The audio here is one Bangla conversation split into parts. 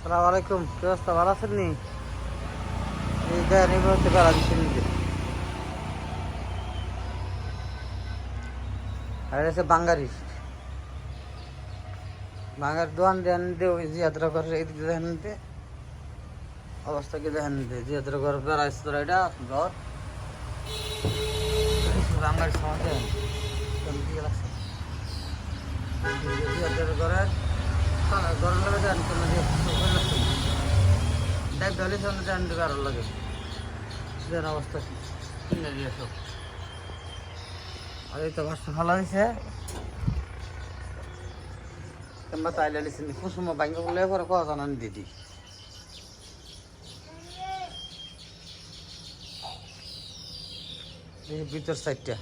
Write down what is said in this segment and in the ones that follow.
সালাম আলাইকুম, কি অবস্থা? ভালো আছেন নি? এই দেন এই মুহূর্তে বেড়া দিচ্ছেন নিজে আর হচ্ছে বাঙ্গারি বাঙ্গার দোয়ান দেন দে ওই জিয়াত্রা করে এদিকে দেখেন দে অবস্থা কি দেখেন দে জিয়াত্রা করে বেড়াইছে তোরা, এটা ঘর? বাঙ্গারি লাগছে জিয়াত্রা করে গরম লাগে দেন কোনো দিয়ে ভালো লাগছে না। দেখ দলে সামনে দেন দেবে আরও লাগে দেন অবস্থা কি কিনে দিয়ে সব আর এই তো বাসটা ভালো হয়েছে কিংবা তাইলে লিখছেন কুসুম ব্যাংক বলে পরে কথা জানান দিদি ভিতর সাইডটা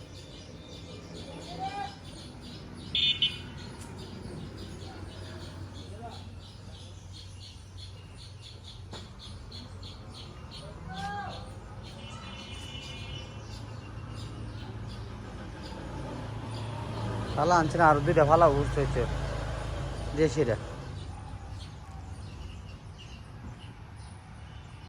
ফালা আনছে না আরও দুইটা ফালা উঠছে দেশিরা।